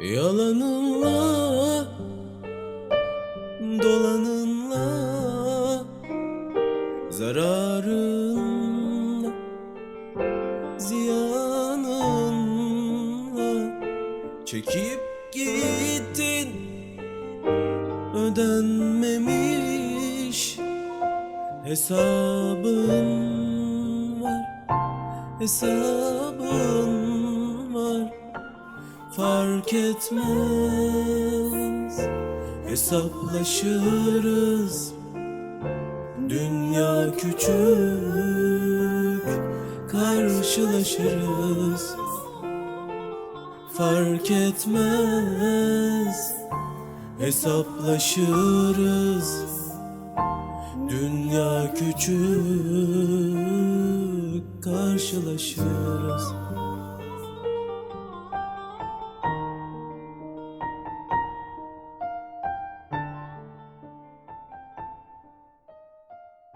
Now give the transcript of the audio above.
Yalanınla Dolanınla Zararın Çekip gittin. Ödenmemiş Hesabın var. Hesabın var. Fark etmez. Hesaplaşırız. Dünya küçük. Karşılaşırız Fark etmez. Hesaplaşırız. Dünya küçük Karşılaşırız